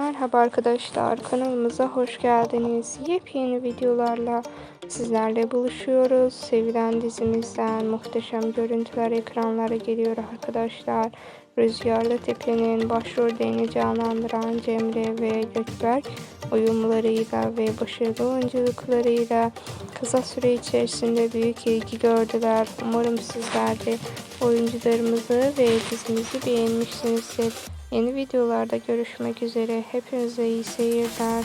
Merhaba arkadaşlar kanalımıza hoş geldiniz. Yepyeni videolarla sizlerle buluşuyoruz. Sevilen dizimizden muhteşem görüntüler ekranlara geliyor arkadaşlar. Rüzgarlı Tepe'nin başrollerini canlandıran Cemre ve Gökberk uyumlarıyla ve başarılı oyunculuklarıyla kısa süre içerisinde büyük ilgi gördüler. Umarım sizler de oyuncularımızı ve dizimizi beğenmişsinizdir. Yeni videolarda görüşmek üzere. Hepinize iyi seyirler.